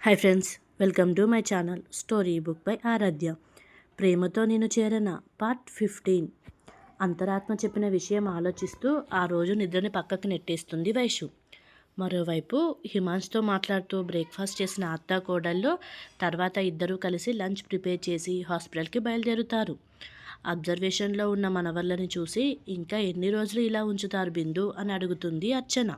Hi friends welcome to my channel story book by Aaradhya. ప్రేమతో నేను చేరన part fifteen. అంతరాత్మ చెప్పిన విషయం ఆలోచిస్తూ ఆ రోజు నిద్రని పక్కకు నెట్టేస్తుంది వైషు. మరోవైపు హిమాన్స్తో మాట్లాడుతూ బ్రేక్ఫాస్ట్ చేసిన అత్త కోడల్లో తర్వాత ఇద్దరూ కలిసి లంచ్ ప్రిపేర్ చేసి హాస్పిటల్కి బయలుదేరుతారు. అబ్జర్వేషన్లో ఉన్న మనవర్లని చూసి ఇంకా ఎన్ని రోజులు ఇలా ఉంచుతారు బిందు? అని అడుగుతుంది అర్చన.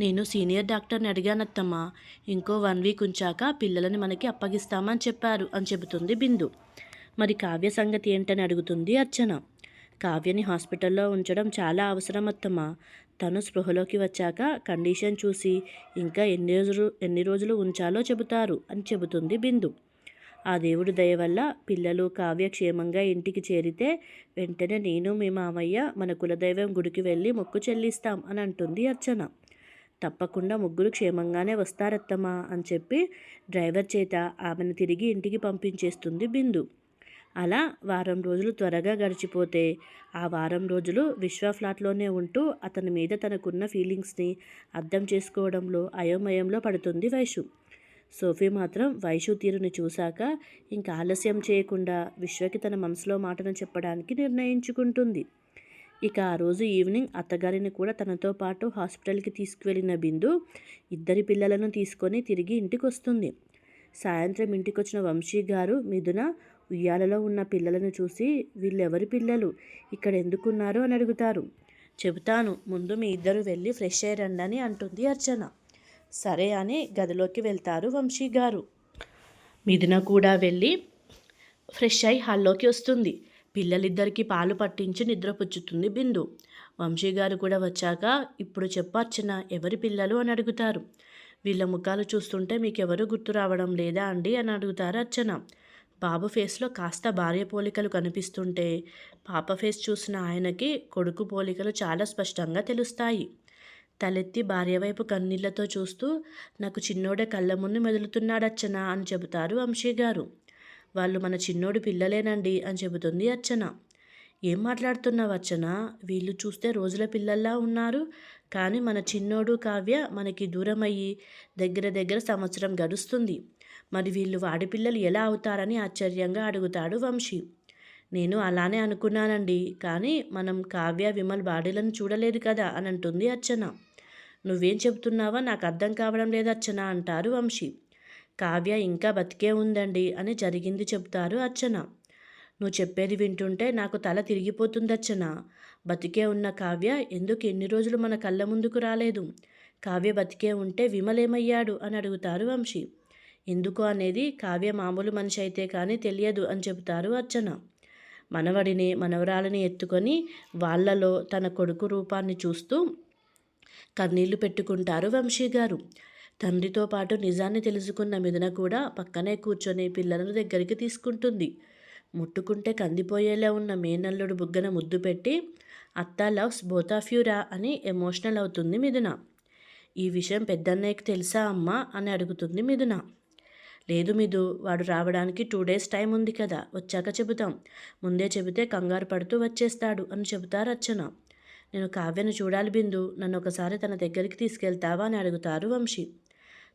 నేను సీనియర్ డాక్టర్ని అడిగానత్తమ్మా ఇంకో వన్ వీక్ ఉంచాక పిల్లలని మనకి అప్పగిస్తామని చెప్పారు అని చెబుతుంది బిందు. మరి కావ్య సంగతి ఏంటని అడుగుతుంది అర్చన. కావ్యని హాస్పిటల్లో ఉంచడం చాలా అవసరం అత్తమ్మా. తను స్పృహలోకి వచ్చాక కండిషన్ చూసి ఇంకా ఎన్ని రోజులు ఎన్ని రోజులు ఉంచాలో చెబుతారు అని చెబుతుంది బిందు. ఆ దేవుడి దయ వల్ల పిల్లలు కావ్య క్షేమంగా ఇంటికి చేరితే వెంటనే నేను మీ మామయ్య మన కులదైవం గుడికి వెళ్ళి మొక్కు చెల్లిస్తాం అని అంటుంది అర్చన. తప్పకుండా ముగ్గురు క్షేమంగానే వస్తారత్తమ్మా అని చెప్పి డ్రైవర్ చేత ఆమెను తిరిగి ఇంటికి పంపించేస్తుంది బిందు. అలా వారం రోజులు త్వరగా గడిచిపోతే ఆ వారం రోజులు విశ్వ ఫ్లాట్లోనే ఉంటూ అతని మీద తనకున్న ఫీలింగ్స్ని అర్థం చేసుకోవడంలో అయోమయంలో పడుతుంది వైషు. సోఫీ మాత్రం వైషు తీరుని చూశాక ఇంకా ఆలస్యం చేయకుండా విశ్వకి తన మనసులో మాటను చెప్పడానికి నిర్ణయించుకుంటుంది. ఇక ఆ రోజు ఈవినింగ్ అత్తగారిని కూడా తనతో పాటు హాస్పిటల్కి తీసుకువెళ్ళిన బిందు ఇద్దరి పిల్లలను తీసుకొని తిరిగి ఇంటికి వస్తుంది సాయంత్రం ఇంటికి వచ్చిన వంశీ గారు మిథున ఉయ్యాలలో ఉన్న పిల్లలను చూసి వీళ్ళెవరి పిల్లలు? ఇక్కడ ఎందుకున్నారు అని అడుగుతారు. చెబుతాను ముందు మీ ఇద్దరు వెళ్ళి ఫ్రెష్ అయ్యారండి అని అంటుంది అర్చన. సరే అని గదిలోకి వెళ్తారు వంశీ గారు. మిథున కూడా వెళ్ళి ఫ్రెష్ అయి హాల్లోకి వస్తుంది. పిల్లలిద్దరికీ పాలు పట్టించి నిద్రపుచ్చుతుంది బిందు. వంశీ గారు కూడా వచ్చాక ఇప్పుడు చెప్పార్చిన ఎవరి పిల్లలు? అని అడుగుతారు. వీళ్ళ ముఖాలు చూస్తుంటే మీకెవరు గుర్తు రావడం లేదా అండి? అని అడుగుతారు అర్చన. బాబు ఫేస్లో కాస్త భార్య పోలికలు కనిపిస్తుంటే పాప ఫేస్ చూసిన ఆయనకి కొడుకు పోలికలు చాలా స్పష్టంగా తెలుస్తాయి. తలెత్తి భార్యవైపు కన్నీళ్ళతో చూస్తూ నాకు చిన్నోడే కళ్ళ ముందు మెదులుతున్నాడచ్చన అని చెబుతారు వంశీ గారు. వాళ్ళు మన చిన్నోడి పిల్లలేనండి అని చెబుతుంది అర్చన. ఏం మాట్లాడుతున్నావు అర్చన? వీళ్ళు చూస్తే రోజుల పిల్లల్లా ఉన్నారు. కానీ మన చిన్నోడు కావ్య మనకి దూరం అయ్యి దగ్గర దగ్గర సంవత్సరం గడుస్తుంది. మరి వీళ్ళు వాడి పిల్లలు ఎలా అవుతారని ఆశ్చర్యంగా అడుగుతాడు వంశీ. నేను అలానే అనుకున్నానండి. కానీ మనం కావ్య విమల్ బాడీలను చూడలేదు కదా అని అంటుంది అర్చన. నువ్వేం చెబుతున్నావో నాకు అర్థం కావడం లేదు అర్చన అంటారు వంశీ. కావ్య ఇంకా బతికే ఉందండి అని జరిగింది చెప్తారు అర్చన. నువ్వు చెప్పేది వింటుంటే నాకు తల తిరిగిపోతుంది అర్చన. బతికే ఉన్న కావ్య ఎందుకు ఎన్ని రోజులు మన కళ్ళ ముందుకు రాలేదు? కావ్య బతికే ఉంటే విమలేమయ్యాడు అని అడుగుతారు వంశీ. ఎందుకు అనేది కావ్య మామూలు మనిషి అయితే కానీ తెలియదు అని చెబుతారు అర్చన. మనవడిని మనవరాలని ఎత్తుకొని వాళ్ళలో తన కొడుకు రూపాన్ని చూస్తూ కన్నీళ్ళు పెట్టుకుంటారు వంశీ గారు. తండ్రితో పాటు నిజాన్ని తెలుసుకున్న మిథున కూడా పక్కనే కూర్చొని పిల్లలను దగ్గరికి తీసుకుంటుంది. ముట్టుకుంటే కందిపోయేలా ఉన్న మేనల్లుడు బుగ్గన ముద్దు పెట్టి అత్త లవ్స్ బోత్ ఆఫ్ యూరా అని ఎమోషనల్ అవుతుంది మిథున. ఈ విషయం పెద్దన్నయ్యకి తెలుసా అమ్మా అని అడుగుతుంది మిథున. లేదు మిదు వాడు రావడానికి టూ డేస్ టైం ఉంది కదా వచ్చాక చెబుతాం. ముందే చెబితే కంగారు పడుతూ వచ్చేస్తాడు అని చెబుతారు అర్చన. నేను కావ్యను చూడాలి బిందు నన్ను ఒకసారి తన దగ్గరికి తీసుకెళ్తావా అని అడుగుతారు వంశీ.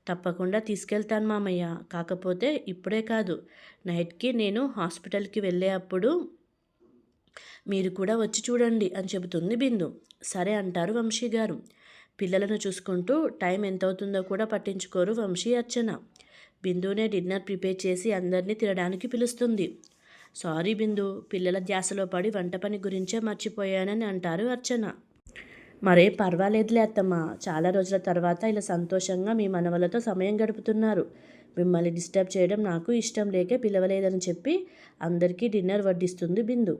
తప్పకుండా తీసుకెళ్తాను మామయ్య కాకపోతే ఇప్పుడే కాదు. నైట్కి నేను హాస్పిటల్కి వెళ్ళే అప్పుడు మీరు కూడా వచ్చి చూడండి అని చెబుతుంది బిందు. సరే అంటారు వంశీ గారు. పిల్లలను చూసుకుంటూ టైం ఎంత అవుతుందో కూడా పట్టించుకోరు వంశీ అర్చన. బిందునే డిన్నర్ ప్రిపేర్ చేసి అందరినీ తినడానికి పిలుస్తుంది. సారీ బిందు పిల్లల ధ్యాసలో పడి వంట పని గురించే మర్చిపోయానని అంటారు అర్చన. మరే పర్వాలేదులే అత్తమ్మ. చాలా రోజుల తర్వాత ఇలా సంతోషంగా మీ మనవలతో సమయం గడుపుతున్నారు. మిమ్మల్ని డిస్టర్బ్ చేయడం నాకు ఇష్టం లేకే పిలవలేదని చెప్పి అందరికీ డిన్నర్ వడ్డిస్తుంది బిందు.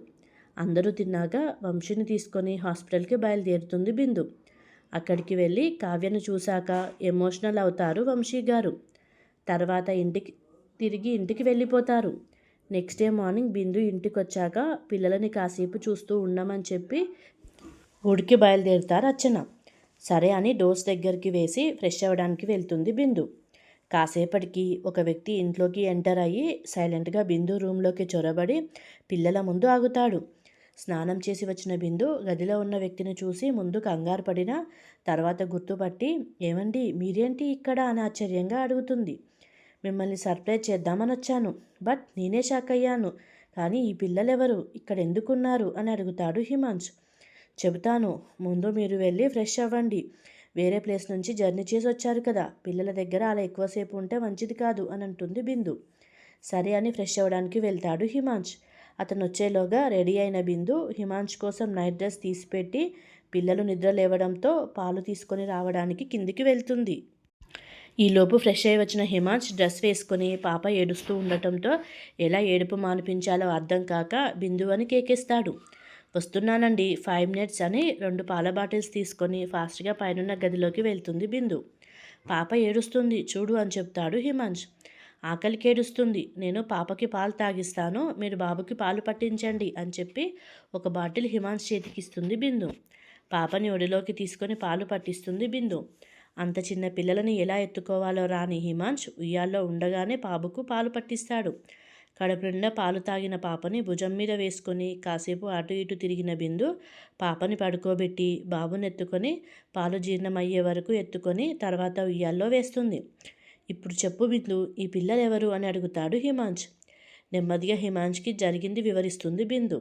అందరూ తిన్నాక వంశీని తీసుకొని హాస్పిటల్కి బయలుదేరుతుంది బిందు. అక్కడికి వెళ్ళి కావ్యను చూశాక ఎమోషనల్ అవుతారు వంశీ గారు. తర్వాత ఇంటికి తిరిగి ఇంటికి వెళ్ళిపోతారు. నెక్స్ట్ డే మార్నింగ్ బిందు ఇంటికి వచ్చాక పిల్లలని కాసేపు చూస్తూ ఉండమని చెప్పి గుడికి బయలుదేరుతారు అర్చన. సరే అని డోర్స్ దగ్గరికి వేసి ఫ్రెష్ అవ్వడానికి వెళ్తుంది బిందు. కాసేపటికి ఒక వ్యక్తి ఇంట్లోకి ఎంటర్ అయ్యి సైలెంట్గా బిందు రూమ్లోకి చొరబడి పిల్లల ముందు ఆగుతాడు. స్నానం చేసి వచ్చిన బిందు గదిలో ఉన్న వ్యక్తిని చూసి ముందు కంగారు పడిన తర్వాత గుర్తుపట్టి ఏమండి మీరేంటి ఇక్కడ? అని ఆశ్చర్యంగా అడుగుతుంది. మిమ్మల్ని సర్ప్రైజ్ చేద్దామని వచ్చాను. బట్ నేనే షాక్ అయ్యాను. కానీ ఈ పిల్లలెవరు? ఇక్కడ ఎందుకున్నారు? అని అడుగుతాడు హిమాంశ్ చెబుతాను. ముందు మీరు వెళ్ళి ఫ్రెష్ అవ్వండి. వేరే ప్లేస్ నుంచి జర్నీ చేసి వచ్చారు కదా. పిల్లల దగ్గర అలా ఎక్కువసేపు ఉంటే మంచిది కాదు అని అంటుంది బిందు. సరే అని ఫ్రెష్ అవ్వడానికి వెళ్తాడు హిమాంశ్ అతను వచ్చేలోగా రెడీ అయిన బిందు హిమాంశ్ కోసం నైట్ డ్రెస్ తీసిపెట్టి పిల్లలు నిద్ర లేవడంతో పాలు తీసుకొని రావడానికి కిందికి వెళ్తుంది. ఈలోపు ఫ్రెష్ అయి వచ్చిన హిమాంష్ డ్రెస్ వేసుకొని పాప ఏడుస్తూ ఉండటంతో ఎలా ఏడుపు మానిపించాలో అర్థం కాక బిందు అని కేకేస్తాడు. వస్తున్నానండి ఫైవ్ మినిట్స్ అని రెండు పాల బాటిల్స్ తీసుకొని ఫాస్ట్గా పైనున్న గదిలోకి వెళ్తుంది బిందు. పాప ఏడుస్తుంది చూడు అని చెప్తాడు హిమాంష్ ఆకలికి ఏడుస్తుంది నేను పాపకి పాలు తాగిస్తాను మీరు బాబుకి పాలు పట్టించండి అని చెప్పి ఒక బాటిల్ హిమాంష్ చేతికిస్తుంది బిందు. పాపని ఒడిలోకి తీసుకొని పాలు పట్టిస్తుంది బిందు. అంత చిన్న పిల్లలని ఎలా ఎత్తుకోవాలో రాని హిమాంష్ ఉయ్యాల్లో ఉండగానే బాబుకు పాలు పట్టిస్తాడు. కడుపు నిండా పాలు తాగిన పాపని భుజం మీద వేసుకొని కాసేపు అటు ఇటు తిరిగిన బిందు పాపని పడుకోబెట్టి బాబుని ఎత్తుకొని పాలు జీర్ణమయ్యే వరకు ఎత్తుకొని తర్వాత ఉయ్యాల్లో వేస్తుంది. ఇప్పుడు చెప్పు బిందు ఈ పిల్లలు ఎవరు అని అడుగుతాడు హిమాంష్ నెమ్మదిగా హిమాంష్కి జరిగింది వివరిస్తుంది బిందు.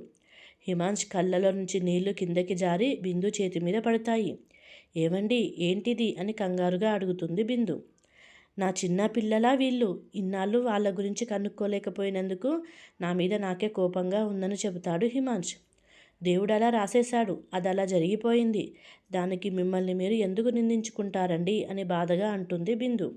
హిమాంష్ కళ్ళలో నుంచి నీళ్ళు కిందకి జారి బిందు చేతి మీద పడతాయి. ఏమండి ఏంటిది? అని కంగారుగా అడుగుతుంది బిందు. నా చిన్న పిల్లలా వీళ్ళు? ఇన్నాళ్ళు వాళ్ళ గురించి కనుక్కోలేకపోయినందుకు నా మీద నాకే కోపంగా ఉందని చెబుతాడు హిమాంష్ దేవుడు అలా రాసేశాడు అది అలా జరిగిపోయింది. దానికి మిమ్మల్ని మీరు ఎందుకు నిందించుకుంటారండి? అని బాధగా అంటుంది బిందు.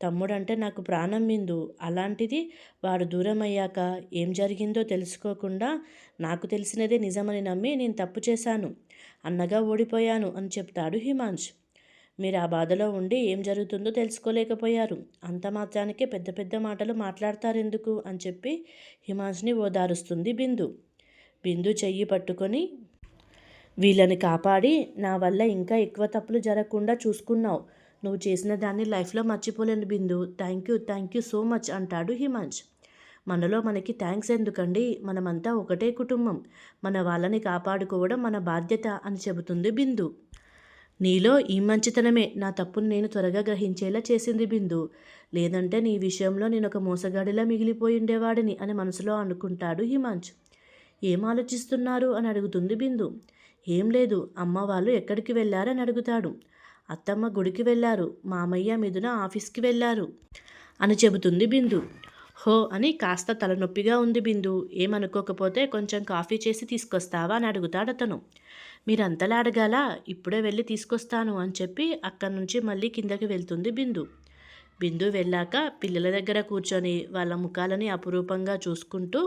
తమ్ముడంటే నాకు ప్రాణం బిందు అలాంటిది వాడు దూరం అయ్యాక ఏం జరిగిందో తెలుసుకోకుండా నాకు తెలిసినదే నిజమని నమ్మి నేను తప్పు చేశాను. అన్నగా ఓడిపోయాను అని చెప్తాడు హిమాంష్ మీరు ఆ బాధలో ఉండి ఏం జరుగుతుందో తెలుసుకోలేకపోయారు. అంత మాత్రానికే పెద్ద పెద్ద మాటలు మాట్లాడతారెందుకు అని చెప్పి హిమాంష్ని ఓదారుస్తుంది బిందు. బిందు చెయ్యి పట్టుకొని వీళ్ళని కాపాడి నా వల్ల ఇంకా ఎక్కువ తప్పులు జరగకుండా చూసుకున్నావు. నువ్వు చేసిన దాన్ని లైఫ్లో మర్చిపోలేను Bindu. Thank you thank you so much అంటాడు హిమాంష్ మనలో మనకి థ్యాంక్స్ ఎందుకండి? మనమంతా ఒకటే కుటుంబం. మన వాళ్ళని కాపాడుకోవడం మన బాధ్యత అని చెబుతుంది బిందు. నీలో ఈ మంచితనమే. నా తప్పును నేను త్వరగా గ్రహించేలా చేసింది బిందు. లేదంటే నీ విషయంలో నేను ఒక మోసగాడిలా మిగిలిపోయి ఉండేవాడిని అని మనసులో అనుకుంటాడు హిమాంశ్. ఏం ఆలోచిస్తున్నారు? అని అడుగుతుంది బిందు. ఏం లేదు. అమ్మ వాళ్ళు ఎక్కడికి వెళ్ళారని అడుగుతాడు. అత్తమ్మ గుడికి వెళ్ళారు మామయ్య మిథున ఆఫీస్కి వెళ్ళారు అని చెబుతుంది బిందు. హో అని కాస్త తలనొప్పిగా ఉంది బిందు. ఏమనుకోకపోతే కొంచెం కాఫీ చేసి తీసుకొస్తావా అని అడుగుతాడు అతను. మీరంతలా అడగాల? ఇప్పుడే వెళ్ళి తీసుకొస్తాను అని చెప్పి అక్కడి నుంచి మళ్ళీ కిందకి వెళ్తుంది బిందు. బిందు వెళ్ళాక పిల్లల దగ్గర కూర్చొని వాళ్ళ ముఖాలని అపురూపంగా చూసుకుంటూ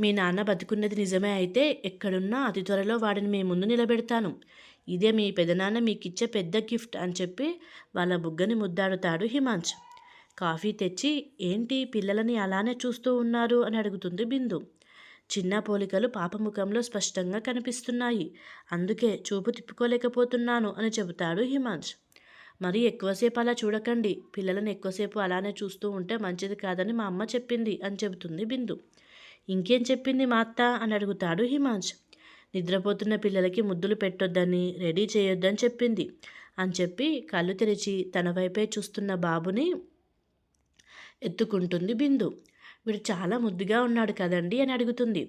మీ నాన్న బతుకున్నది నిజమే అయితే ఎక్కడున్నా అతి త్వరలో వాడిని మీ ముందు నిలబెడతాను. ఇదే మీ పెదనాన్న మీకు ఇచ్చే పెద్ద గిఫ్ట్ అని చెప్పి వాళ్ళ బుగ్గని ముద్దాడుతాడు హిమాంశ్. కాఫీ తెచ్చి ఏంటి పిల్లలని అలానే చూస్తూ ఉన్నారు? అని అడుగుతుంది బిందు. చిన్న పోలికలు పాప ముఖంలో స్పష్టంగా కనిపిస్తున్నాయి. అందుకే చూపు తిప్పుకోలేకపోతున్నాను అని చెబుతాడు హిమాంశ్. మరి ఎక్కువసేపు అలా చూడకండి. పిల్లలను ఎక్కువసేపు అలానే చూస్తూ ఉంటే మంచిది కాదని మా అమ్మ చెప్పింది అని చెబుతుంది బిందు. ఇంకేం చెప్పింది మా అత్త? అని అడుగుతాడు హిమాంశ్. నిద్రపోతున్న పిల్లలకి ముద్దులు పెట్టొద్దని రెడీ చేయొద్దని చెప్పింది. అని చెప్పి కళ్ళు తెరిచి తన వైపే చూస్తున్న బాబుని ఎత్తుకుంటుంది బిందు. వీడు చాలా ముద్దుగా ఉన్నాడు కదండి అని అడుగుతుంది.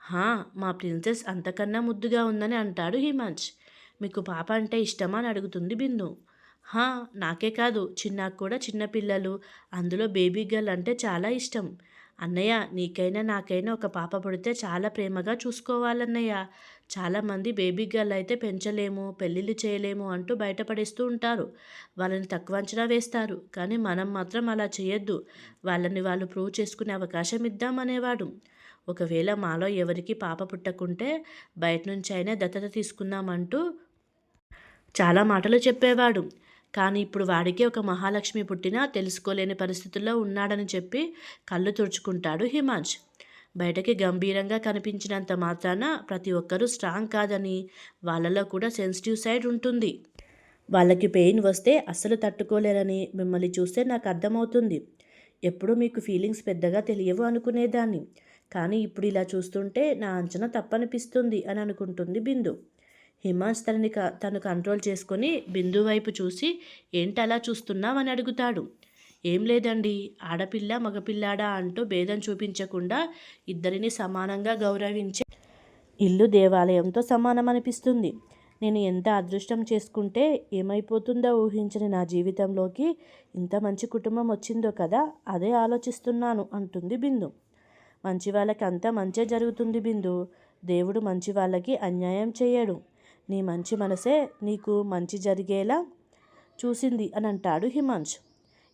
హా మా ప్రిన్సెస్ అంతకన్నా ముద్దుగా ఉందని అంటాడు హిమాంచ్ మీకు పాప అంటే ఇష్టమా అని అడుగుతుంది బిందు. హా నాకే కాదు. చిన్నాకు కూడా చిన్నపిల్లలు అందులో బేబీ గర్ల్ అంటే చాలా ఇష్టం. అన్నయ్య నీకైనా నాకైనా ఒక పాప పుడితే చాలా ప్రేమగా చూసుకోవాలన్నయ్య. చాలామంది బేబీ గర్ల్ అయితే పెంచలేము పెళ్ళిళ్ళు చేయలేము అంటూ బయటపడేస్తూ ఉంటారు. వాళ్ళని తక్కువ అంచనా వేస్తారు. కానీ మనం మాత్రం అలా చేయొద్దు. వాళ్ళని వాళ్ళు ప్రూవ్ చేసుకునే అవకాశం ఇద్దామనేవాడు. ఒకవేళ మాలో ఎవరికి పాప పుట్టకుంటే బయట నుంచి అయినా దత్తత తీసుకుందామంటూ చాలా మాటలు చెప్పేవాడు. కానీ ఇప్పుడు వాడికి ఒక మహాలక్ష్మి పుట్టినా తెలుసుకోలేని పరిస్థితుల్లో ఉన్నాడని చెప్పి కళ్ళు తుడుచుకుంటాడు హిమాంజ్ బయటకి గంభీరంగా కనిపించినంత మాత్రాన ప్రతి ఒక్కరూ స్ట్రాంగ్ కాదని వాళ్ళలో కూడా సెన్సిటివ్ సైడ్ ఉంటుంది. వాళ్ళకి పెయిన్ వస్తే అస్సలు తట్టుకోలేరని మిమ్మల్ని చూస్తే నాకు అర్థమవుతుంది. ఎప్పుడూ మీకు ఫీలింగ్స్ పెద్దగా తెలియవు అనుకునేదాన్ని. కానీ ఇప్పుడు ఇలా చూస్తుంటే నా అంచనా తప్పనిపిస్తుంది అని అనుకుంటుంది బిందు. హిమాన్స్ తనని క- తను కంట్రోల్ చేసుకొని బిందు వైపు చూసి ఏంటి అలా చూస్తున్నావు అని అడుగుతాడు. ఏం లేదండి ఆడపిల్ల మగపిల్లాడా అంటూ భేదం చూపించకుండా ఇద్దరిని సమానంగా గౌరవించే ఇల్లు దేవాలయంతో సమానం అనిపిస్తుంది నేను ఎంత అదృష్టం చేసుకుంటే ఏమైపోతుందో ఊహించని నా జీవితంలోకి ఇంత మంచి కుటుంబం వచ్చిందో కదా అదే ఆలోచిస్తున్నాను అంటుంది బిందు. మంచి వాళ్ళకి అంతా మంచే జరుగుతుంది బిందు. దేవుడు మంచి వాళ్ళకి అన్యాయం చేయడు. నీ మంచి మనసే నీకు మంచి జరిగేలా చూసింది అని అంటాడు హిమాంష్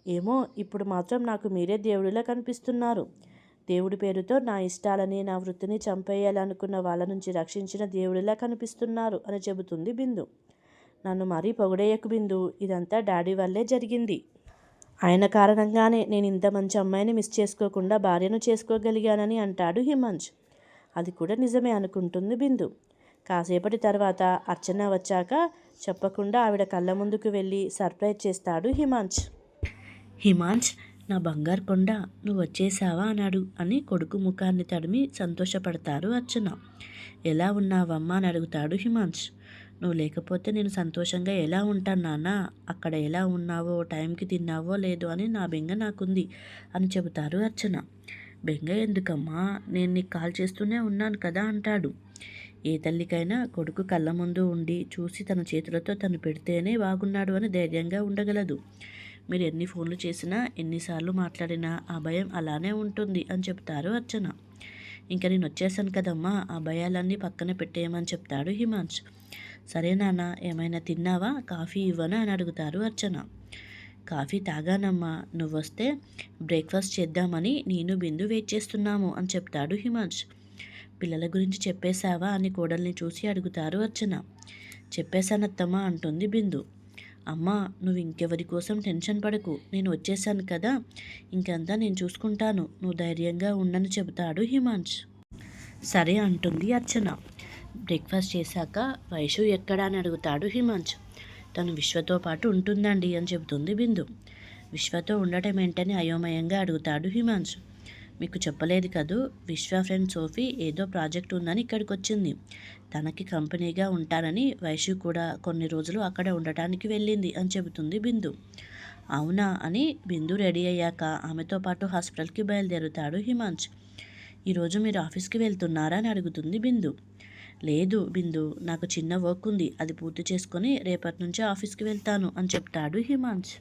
ఏమో ఇప్పుడు మాత్రం నాకు మీరే దేవుడిలా కనిపిస్తున్నారు. దేవుడి పేరుతో నా ఇష్టాలని నా వృత్తిని చంపేయాలనుకున్న వాళ్ళ నుంచి రక్షించిన దేవుడిలా కనిపిస్తున్నారు అని చెబుతుంది బిందు. నన్ను మరీ పొగడేయకు బిందు ఇదంతా డాడీ వల్లే జరిగింది. ఆయన కారణంగానే నేను ఇంత మంచి అమ్మాయిని మిస్ చేసుకోకుండా భార్యను చేసుకోగలిగానని అంటాడు హిమాంష్ అది కూడా నిజమే అనుకుంటుంది బిందు. కాసేపటి తర్వాత అర్చన వచ్చాక చెప్పకుండా ఆవిడ కళ్ళ ముందుకు వెళ్ళి సర్ప్రైజ్ చేస్తాడు హిమాంచ్. హిమాంచ్ నా బంగారు కొండ నువ్వు వచ్చేసావా అన్నాడు అని కొడుకు ముఖాన్ని తడిమి సంతోషపడతారు అర్చన. ఎలా ఉన్నావమ్మా అని అడుగుతాడు హిమాంచ్. నువ్వు లేకపోతే నేను సంతోషంగా ఎలా ఉంటాను నాన్న? అక్కడ ఎలా ఉన్నావో టైంకి తిన్నావో లేదో అని నా బెంగ నాకుంది అని చెబుతారు అర్చన. బెంగ ఎందుకమ్మా? నేను నీకు కాల్ చేస్తూనే ఉన్నాను కదా అంటాడు. ఏ తల్లికైనా కొడుకు కళ్ళ ముందు ఉండి చూసి తన చేతులతో తను పెడితేనే బాగున్నాడు అని ధైర్యంగా ఉండగలదు. మీరు ఎన్ని ఫోన్లు చేసినా ఎన్నిసార్లు మాట్లాడినా ఆ భయం అలానే ఉంటుంది అని చెప్తారు అర్చన. ఇంకా నేను వచ్చేసాను కదమ్మా ఆ భయాలన్నీ పక్కన పెట్టేయమని చెప్తాడు హిమాంశ్. సరే నాన్న ఏమైనా తిన్నావా? కాఫీ ఇవ్వనా? అని అడుగుతారు అర్చన. కాఫీ తాగానమ్మా నువ్వు వస్తే బ్రేక్ఫాస్ట్ చేద్దామని నేను బిందు వెయిట్ చేస్తున్నాము అని చెప్తాడు హిమాంశ్. పిల్లల గురించి చెప్పేశావా అని కోడల్ని చూసి అడుగుతారు అర్చన. చెప్పేశానత్తమ్మా అంటుంది బిందు. అమ్మా నువ్వు ఇంకెవరి కోసం టెన్షన్ పడకు. నేను వచ్చేసాను కదా. ఇంకంతా నేను చూసుకుంటాను. నువ్వు ధైర్యంగా ఉండని చెబుతాడు హిమాంష్ సరే అంటుంది అర్చన. బ్రేక్ఫాస్ట్ చేశాక వైషు ఎక్కడా అని అడుగుతాడు హిమాంష్ తను విశ్వతో పాటు ఉంటుందండి అని చెబుతుంది బిందు. విశ్వతో ఉండటం ఏంటని అయోమయంగా అడుగుతాడు హిమాంష్ మీకు చెప్పలేదు కదూ? విశ్వ ఫ్రెండ్ సోఫీ ఏదో ప్రాజెక్ట్ ఉందని ఇక్కడికి వచ్చింది తనకి కంపెనీగా ఉంటానని వైషు కూడా కొన్ని రోజులు అక్కడ ఉండటానికి వెళ్ళింది అని చెబుతుంది బిందు. అవునా అని బిందు రెడీ అయ్యాక ఆమెతో పాటు హాస్పిటల్కి బయలుదేరుతాడు హిమాంష్ ఈరోజు మీరు ఆఫీస్కి వెళ్తున్నారా అని అడుగుతుంది బిందు. లేదు బిందు నాకు చిన్న వర్క్ ఉంది అది పూర్తి చేసుకొని రేపటి నుంచి ఆఫీస్కి వెళ్తాను అని చెప్తాడు హిమాంష్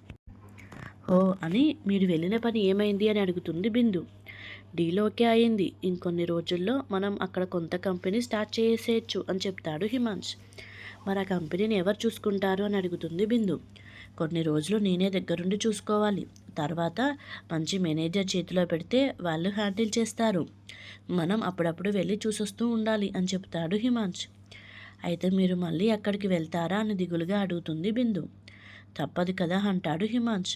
ఓ అని మీరు వెళ్ళిన పని ఏమైంది అని అడుగుతుంది బిందు. డీల్ ఓకే అయింది. ఇంకొన్ని రోజుల్లో మనం అక్కడ కొంత కంపెనీ స్టార్ట్ చేసేయచ్చు అని చెప్తాడు హిమాంష్ మరి ఆ కంపెనీని ఎవరు చూసుకుంటారు అని అడుగుతుంది బిందు. కొన్ని రోజులు నేనే దగ్గరుండి చూసుకోవాలి. తర్వాత మంచి మేనేజర్ చేతిలో పెడితే వాళ్ళు హ్యాండిల్ చేస్తారు. మనం అప్పుడప్పుడు వెళ్ళి చూసొస్తూ ఉండాలి అని చెప్తాడు హిమాంష్ అయితే మీరు మళ్ళీ అక్కడికి వెళ్తారా అని దిగులుగా అడుగుతుంది బిందు. తప్పదు కదా అంటాడు హిమాంష్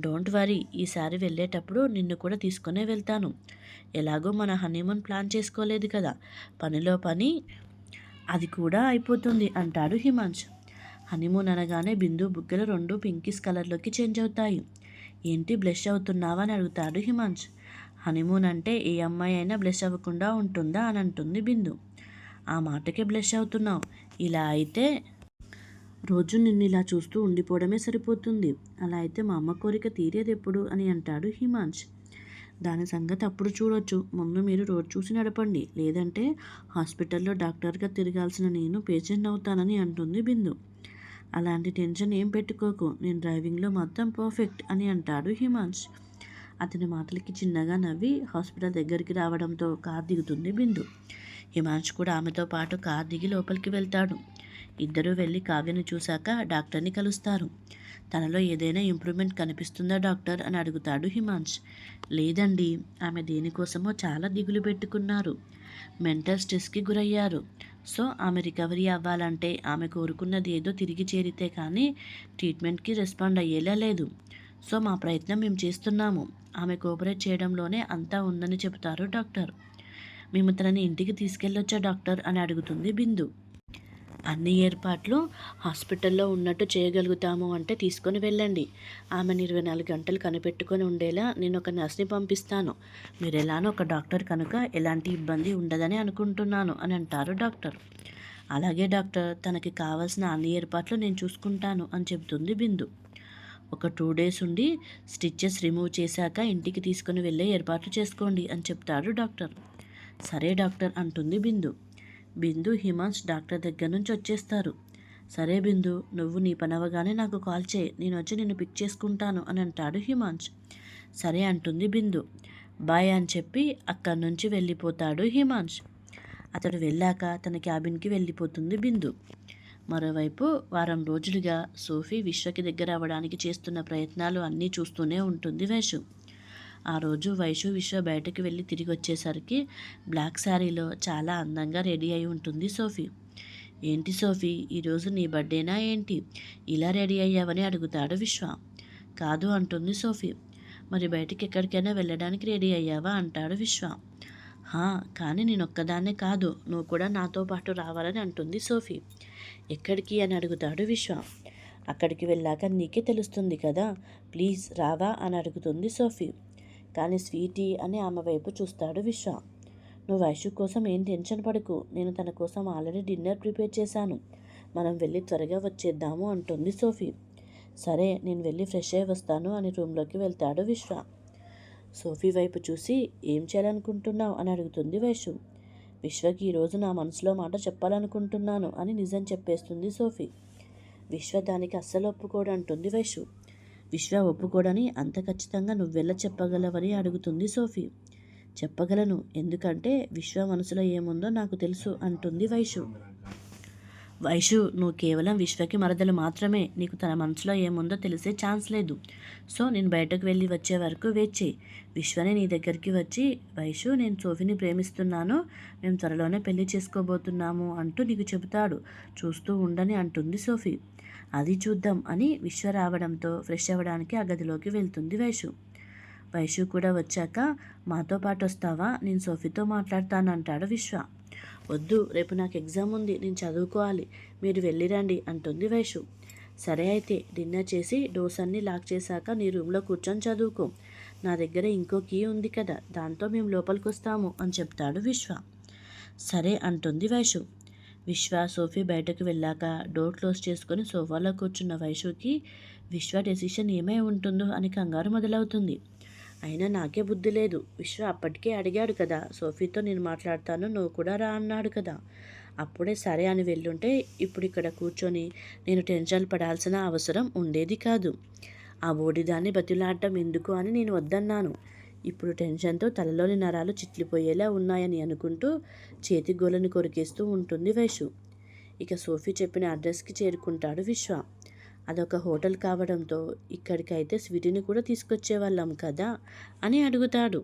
డోంట్ వరీ ఈసారి వెళ్ళేటప్పుడు నిన్ను కూడా తీసుకునే వెళ్తాను. ఎలాగో మన హనీమూన్ ప్లాన్ చేసుకోలేదు కదా. పనిలో పని అది కూడా అయిపోతుంది అంటాడు హిమాంష్ హనీమూన్ అనగానే బిందు బుగ్గలు రెండు పింకిస్ కలర్లోకి చేంజ్ అవుతాయి. ఏంటి బ్లెష్ అవుతున్నావా అని అడుగుతాడు హిమాంశ్. హనీమూన్ అంటే ఏ అమ్మాయి అయినా బ్లష్ అవ్వకుండా ఉంటుందా అని అంటుంది బిందు. ఆ మాటకే బ్లష్ అవుతున్నావు. ఇలా అయితే రోజు నిన్ను ఇలా చూస్తూ ఉండిపోవడమే సరిపోతుంది. అలా అయితే మా అమ్మ కోరిక తీరేది ఎప్పుడు అని అంటాడు హిమాంష్ దాని సంగతి అప్పుడు చూడొచ్చు. ముందు మీరు రోడ్ చూసి నడపండి. లేదంటే హాస్పిటల్లో డాక్టర్గా తిరగాల్సిన నేను పేషెంట్ అవుతానని అంటుంది బిందు. అలాంటి టెన్షన్ ఏం పెట్టుకోకు. నేను డ్రైవింగ్లో మొత్తం పర్ఫెక్ట్ అని అంటాడు హిమాంష్ అతని మాటలకి చిన్నగా నవ్వి హాస్పిటల్ దగ్గరికి రావడంతో కార్ దిగుతుంది బిందు. హిమాంష్ కూడా ఆమెతో పాటు కార్ దిగి లోపలికి వెళ్తాడు. ఇద్దరూ వెళ్ళి కావ్యను చూశాక డాక్టర్ని కలుస్తారు. తనలో ఏదైనా ఇంప్రూవ్మెంట్ కనిపిస్తుందా డాక్టర్? అని అడుగుతాడు హిమాంష్ లేదండి ఆమె దేనికోసమో చాలా దిగులు పెట్టుకున్నారు. మెంటల్ స్ట్రెస్కి గురయ్యారు. సో ఆమె రికవరీ అవ్వాలంటే ఆమె కోరుకున్నది ఏదో తిరిగి చేరితే కానీ ట్రీట్మెంట్కి రెస్పాండ్ అయ్యేలా లేదు. సో మా ప్రయత్నం మేము చేస్తున్నాము. ఆమె కోఆపరేట్ చేయడంలోనే అంతా ఉందని చెబుతారు డాక్టర్. మేము తనని ఇంటికి తీసుకెళ్ళొచ్చా డాక్టర్? అని అడుగుతుంది బిందు. అన్ని ఏర్పాట్లు హాస్పిటల్లో ఉన్నట్టు చేయగలుగుతాము అంటే తీసుకొని వెళ్ళండి. ఆమెను ఇరవై నాలుగు గంటలు కనిపెట్టుకొని ఉండేలా నేను ఒక నర్స్ని పంపిస్తాను. మీరు ఎలానో ఒక డాక్టర్ కనుక ఎలాంటి ఇబ్బంది ఉండదని అనుకుంటున్నాను అని అంటారు డాక్టర్. అలాగే డాక్టర్ తనకి కావాల్సిన అన్ని ఏర్పాట్లు నేను చూసుకుంటాను అని చెబుతుంది బిందు. ఒక టూ డేస్ ఉండి స్టిచ్చెస్ రిమూవ్ చేశాక ఇంటికి తీసుకుని వెళ్ళే ఏర్పాట్లు చేసుకోండి అని చెప్తాడు డాక్టర్. సరే డాక్టర్ అంటుంది బిందు. బిందు హిమాన్స్ డాక్టర్ దగ్గర నుంచి వచ్చేస్తారు. సరే బిందు నువ్వు నీ పనవగానే నాకు కాల్ చేయి. నేను వచ్చి నిన్ను పిక్ చేసుకుంటాను అని అంటాడు హిమాంశ్. సరే అంటుంది బిందు. బాయ్ అని చెప్పి అక్కడి నుంచి వెళ్ళిపోతాడు హిమాంశ్. అతడు వెళ్ళాక తన క్యాబిన్కి వెళ్ళిపోతుంది బిందు. మరోవైపు వారం రోజులుగా సోఫీ విశ్వకి దగ్గర అవ్వడానికి చేస్తున్న ప్రయత్నాలు అన్నీ చూస్తూనే ఉంటుంది వేషు. ఆ రోజు వైషు విశ్వ బయటకు వెళ్ళి తిరిగి వచ్చేసరికి బ్లాక్ శారీలో చాలా అందంగా రెడీ అయి ఉంటుంది సోఫీ. ఏంటి సోఫీ? ఈరోజు నీ బర్త్డేనా ఏంటి? ఇలా రెడీ అయ్యావని అడుగుతాడు విశ్వ. కాదు అంటుంది సోఫీ. మరి బయటికి ఎక్కడికైనా వెళ్ళడానికి రెడీ అయ్యావా? అంటాడు విశ్వ. హా కానీ నేను ఒక్కదాన్నే కాదు. నువ్వు కూడా నాతో పాటు రావాలని అంటుంది సోఫీ. ఎక్కడికి? అని అడుగుతాడు విశ్వ. అక్కడికి వెళ్ళాక నీకే తెలుస్తుంది కదా. ప్లీజ్ రావా అని అడుగుతుంది సోఫీ. కానీ స్వీటీ అని ఆమె వైపు చూస్తాడు విశ్వ. నువ్వు వైశ్యు కోసం ఏం టెన్షన్ పడకు. నేను తన కోసం ఆల్రెడీ డిన్నర్ ప్రిపేర్ చేశాను. మనం వెళ్ళి త్వరగా వచ్చేద్దాము అంటుంది సోఫీ. సరే నేను వెళ్ళి ఫ్రెష్ అయ్యి వస్తాను అని రూమ్లోకి వెళ్తాడు విశ్వ. సోఫీ వైపు చూసి ఏం చేయాలనుకుంటున్నావు? అని అడుగుతుంది వైషు విశ్వకి ఈరోజు నా మనసులో మాట చెప్పాలనుకుంటున్నాను అని నిజం చెప్పేస్తుంది సోఫీ. విశ్వ దానికి అస్సలు ఒప్పుకోడు అంటుంది వైషు విశ్వ ఒప్పుకోడని అంత ఖచ్చితంగా నువ్వెలా చెప్పగలవని అడుగుతుంది సోఫీ. చెప్పగలను ఎందుకంటే విశ్వ మనసులో ఏముందో నాకు తెలుసు అంటుంది వైషు. వైషు నువ్వు కేవలం విశ్వకి మరదలు మాత్రమే. నీకు తన మనసులో ఏముందో తెలిసే ఛాన్స్ లేదు. సో నేను బయటకు వెళ్ళి వచ్చే వరకు వెయిట్ చేయి. విశ్వని నీ దగ్గరికి వచ్చి వైషు నేను సోఫీని ప్రేమిస్తున్నాను. మేము త్వరలోనే పెళ్ళి చేసుకోబోతున్నాము అంటూ నీకు చెబుతాడు. చూస్తూ ఉండని అంటుంది సోఫీ. అది చూద్దాం అని విశ్వ రావడంతో ఫ్రెష్ అవ్వడానికి ఆ గదిలోకి వెళ్తుంది వైషు వైషు కూడా వచ్చాక మాతో పాటు వస్తావా? నేను సోఫీతో మాట్లాడతానంటాడు విశ్వ. వద్దు రేపు నాకు ఎగ్జామ్ ఉంది నేను చదువుకోవాలి మీరు వెళ్ళిరండి అంటుంది వైషు. సరే అయితే డిన్నర్ చేసి డోర్స్ అన్నీ లాక్ చేశాక నీ రూమ్లో కూర్చొని చదువుకో. నా దగ్గర ఇంకో కీ ఉంది కదా దాంతో మేము లోపలికి వస్తాము అని చెప్తాడు విశ్వ. సరే అంటుంది వైషు. విశ్వ సోఫీ బయటకు వెళ్ళాక డోర్ క్లోజ్ చేసుకొని సోఫాలో కూర్చున్న వైషుకి విశ్వ డెసిషన్ ఏమై ఉంటుందో అని కంగారు మొదలవుతుంది. అయినా నాకే బుద్ధి లేదు. విశ్వ అప్పటికే అడిగాడు కదా సోఫీతో నేను మాట్లాడతాను నువ్వు కూడా రా అన్నాడు కదా. అప్పుడే సరే అని వెళ్ళుంటే ఇప్పుడు ఇక్కడ కూర్చొని నేను టెన్షన్ పడాల్సిన అవసరం ఉండేది కాదు. ఆ ఓడిదాన్ని బతిలాడటం ఎందుకు అని నేను వద్దన్నాను. ఇప్పుడు టెన్షన్తో తలలోని నరాలు చిట్లిపోయేలా ఉన్నాయని అనుకుంటూ చేతి గోలను కొరికేస్తూ ఉంటుంది వైషు. ఇక సోఫీ చెప్పిన అడ్రస్కి చేరుకుంటాడు విశ్వ. అదొక హోటల్ కావడంతో ఇక్కడికైతే స్వీటీని కూడా తీసుకొచ్చేవాళ్ళం కదా అని అడుగుతాడు.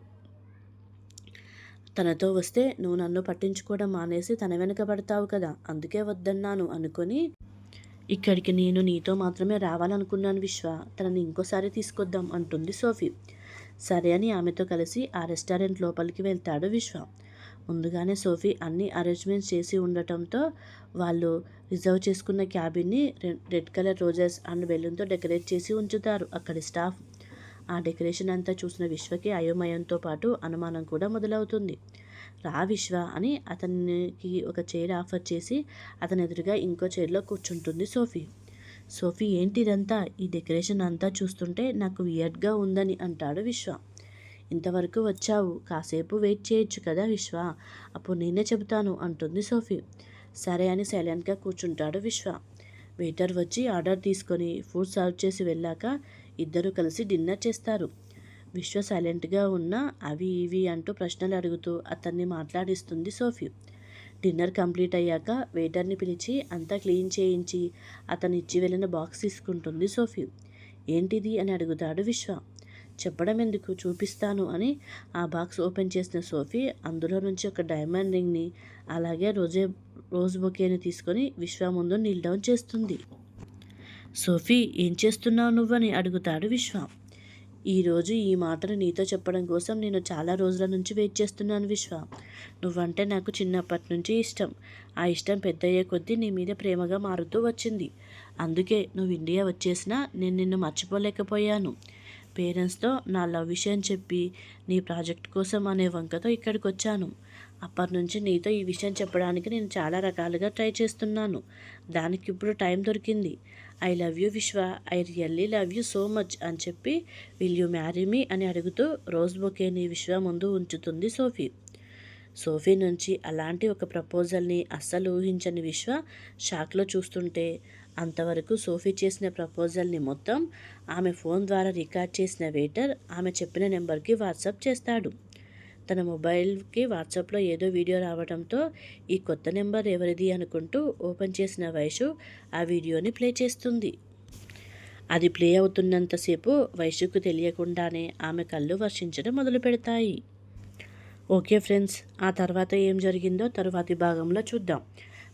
తనతో వస్తే నువ్వు నన్ను పట్టించుకోవడం మానేసి తన వెనక పడతావు కదా అందుకే వద్దన్నాను అనుకొని ఇక్కడికి నేను నీతో మాత్రమే రావాలనుకున్నాను విశ్వ తనని ఇంకోసారి తీసుకొద్దాం అంటుంది సోఫీ. సరే అని ఆమెతో కలిసి ఆ రెస్టారెంట్ లోపలికి వెళ్తాడు విశ్వ. ముందుగానే సోఫీ అన్ని అరేంజ్మెంట్స్ చేసి ఉండటంతో వాళ్ళు రిజర్వ్ చేసుకున్న క్యాబిన్ని రెడ్ కలర్ రోజెస్ అండ్ బెలూన్తో డెకరేట్ చేసి ఉంచుతారు. అక్కడి స్టాఫ్ ఆ డెకరేషన్ అంతా చూసిన విశ్వకి అయోమయంతో పాటు అనుమానం కూడా మొదలవుతుంది. రా విశ్వ అని అతనికి ఒక చైర్ ఆఫర్ చేసి అతని ఎదురుగా ఇంకో చైర్లో కూర్చుంటుంది సోఫీ. సోఫీ ఏంటి ఇదంతా ఈ డెకరేషన్ అంతా చూస్తుంటే నాకు వియర్డ్గా ఉందని అంటాడు విశ్వ. ఇంతవరకు వచ్చావు. కాసేపు వెయిట్ చేయొచ్చు కదా విశ్వ? అప్పుడు నేనే చెబుతాను అంటుంది సోఫీ. సరే అని సైలెంట్గా కూర్చుంటాడు విశ్వ. వెయిటర్ వచ్చి ఆర్డర్ తీసుకొని ఫుడ్ సర్వ్ చేసి వెళ్ళాక ఇద్దరు కలిసి డిన్నర్ చేస్తారు. విశ్వ సైలెంట్గా ఉన్న అవి ఇవి అంటూ ప్రశ్నలు అడుగుతూ అతన్ని మాట్లాడిస్తుంది సోఫీ. డిన్నర్ కంప్లీట్ అయ్యాక వెయిటర్ని పిలిచి అంతా క్లీన్ చేయించి అతను ఇచ్చి వెళ్ళిన బాక్స్ తీసుకుంటుంది సోఫీ. ఏంటిది? అని అడుగుతాడు విశ్వ. చెప్పడం ఎందుకు చూపిస్తాను అని ఆ బాక్స్ ఓపెన్ చేసిన సోఫీ అందులో నుంచి ఒక డైమండ్ రింగ్ని అలాగే రోజే రోజ్ బొకేని తీసుకొని విశ్వ ముందు నీల్ డౌన్ చేస్తుంది. సోఫీ ఏం చేస్తున్నావు నువ్వని? అడుగుతాడు విశ్వ. ఈరోజు ఈ మాటను నీతో చెప్పడం కోసం నేను చాలా రోజుల నుంచి వెయిట్ చేస్తున్నాను విశ్వ. నువ్వంటే నాకు చిన్నప్పటి నుంచి ఇష్టం. ఆ ఇష్టం పెద్దయ్యే కొద్దీ నీ మీద ప్రేమగా మారుతూ వచ్చింది. అందుకే నువ్వు ఇండియా వచ్చేసినా నేను నిన్ను మర్చిపోలేకపోయాను. పేరెంట్స్తో నా లవ్ విషయం చెప్పి నీ ప్రాజెక్ట్ కోసం అనే వంకతో ఇక్కడికి వచ్చాను అప్పటి నుంచి నీతో ఈ విషయం చెప్పడానికి నేను చాలా రకాలుగా ట్రై చేస్తున్నాను. దానికి ఇప్పుడు టైం దొరికింది. I love you Vishwa I really love you so much అని చెప్పి విల్ యూ మ్యారీ మీ అని అడుగుతూ రోజ్ బొకేని విశ్వ ముందు ఉంచుతుంది సోఫీ. సోఫీ నుంచి అలాంటి ఒక ప్రపోజల్ని అస్సలు ఊహించని విశ్వ షాక్లో చూస్తుంటే అంతవరకు సోఫీ చేసిన ప్రపోజల్ని మొత్తం ఆమె ఫోన్ ద్వారా రికార్డ్ చేసిన వెయిటర్ ఆమె చెప్పిన నెంబర్కి వాట్సాప్ చేస్తాడు. తన మొబైల్కి వాట్సాప్లో ఏదో వీడియో రావడంతో ఈ కొత్త నెంబర్ ఎవరిది అనుకుంటూ ఓపెన్ చేసిన వైషు ఆ వీడియోని ప్లే చేస్తుంది. అది ప్లే అవుతున్నంతసేపు వైషుకు తెలియకుండానే ఆమె కళ్ళు వర్షించడం మొదలు పెడతాయి. ఓకే ఫ్రెండ్స్ ఆ తర్వాత ఏం జరిగిందో తరువాతి భాగంలో చూద్దాం.